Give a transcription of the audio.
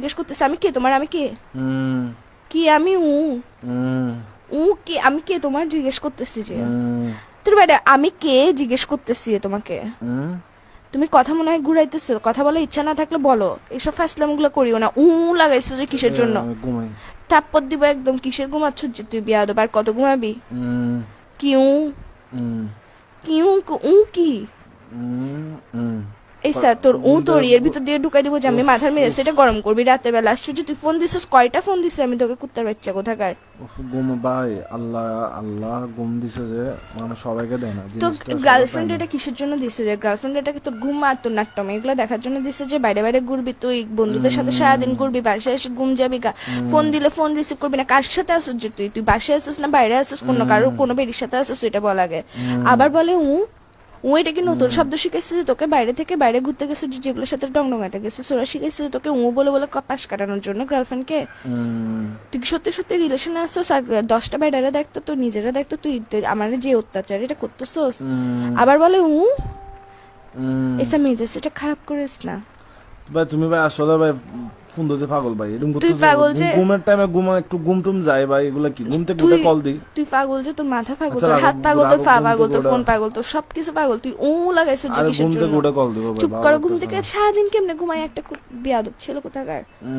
জিজ্ঞেস করতেছে। আমি কে? তোমার আমি কে? হুম কি আমি উ? উ কি? আমি কে? তোমার জিজ্ঞেস করতেছি যে। তোর বাইরে আমি কে? জিজ্ঞেস করতেছি তোমাকে। তুমি কথা মনে হয় ঘুরাইতেছো। কথা বলার ইচ্ছা না থাকলে বলো। এইসব ফাসলামগুলো করিও না। উ লাগাইছো যে কিসের জন্য? আমি থাপ্পর দিব একদম। কিসের ঘুমাচ্ছ যে তুই বিয়া দেবার কত ঘুমাবি? হুম কি উ? কি উ? উ কি? হুম হুম এই স্যার তোর উ তোর এর ভিতর দিয়ে ঢুকাই দিব যে আমি মাথার মেরে সেটা গরম করবি রাতের বেলা। তুই ফোন দিছিস? কয়টা ফোন দিছিস? আমি তোকে কুত্তার বাচ্চা কোথাকার? ঘুম ভাই আল্লাহ আল্লাহ ঘুম দিছে যে মানে সবাইকে দেয় না তো গার্লফ্রেন্ড এটা কিসের জন্য দিছে যে? গার্লফ্রেন্ড এটাকে তোর ঘুম আর তোর নাট্যম? এগুলো দেখার জন্য দিছে যে বাইরে বাইরে ঘুরবি তুই বন্ধুদের সাথে সারাদিন ঘুরবি বাসায় এসে ঘুম যাবি গা। ফোন দিলে ফোন রিসিভ করবি না কার সাথে আসুস যে তুই? তুই বাসায় আসুস না বাইরে আসুস কোনো কারও কোনো বেরির সাথে আসুস এটা বলা লাগে আবার বলে উ ও এটা কি নতুন শব্দ শিখেছে যে তোকে বাইরে থেকে বাইরে ঘুরতে গেছো যেগুলোর সাথে ডং গেছো ওরা শিখেছে যে তোকে ও বলে বলে কপাস কাটানোর জন্য গার্লফ্রেন্ডকে তুই সত্যি সত্যি রিলেশনে আসতো আর দশটা বাইরে দেখতো তো নিজেরা দেখতো তুই আমার যে অত্যাচার এটা করতেছোস? আবার বলে উ এসা মেজাজ এটা খারাপ করিস না। ভাই তুমি ভাই আসলে ভাই ফোন দিতে পাগল ভাই এরকম করতে তুই পাগল যে- ঘুমের টাইমে ঘুম একটু ঘুম টুম যায় ভাই এগুলা কি? ঘুম থেকে উঠে কল দিই। তুই পাগল যে তোর মাথা পাগল আচ্ছা, তোর হাত পাগল তোর পা পাগল তোর ফোন পাগল তোর সবকিছু পাগল তুই ও লাগাইছো আরে ঘুম থেকে উঠে কল দিব ভাই চুপ করো ঘুম থেকে। সারাদিন কেমনে ঘুমাই? একটা বেয়াদব ছিল কোথাকার?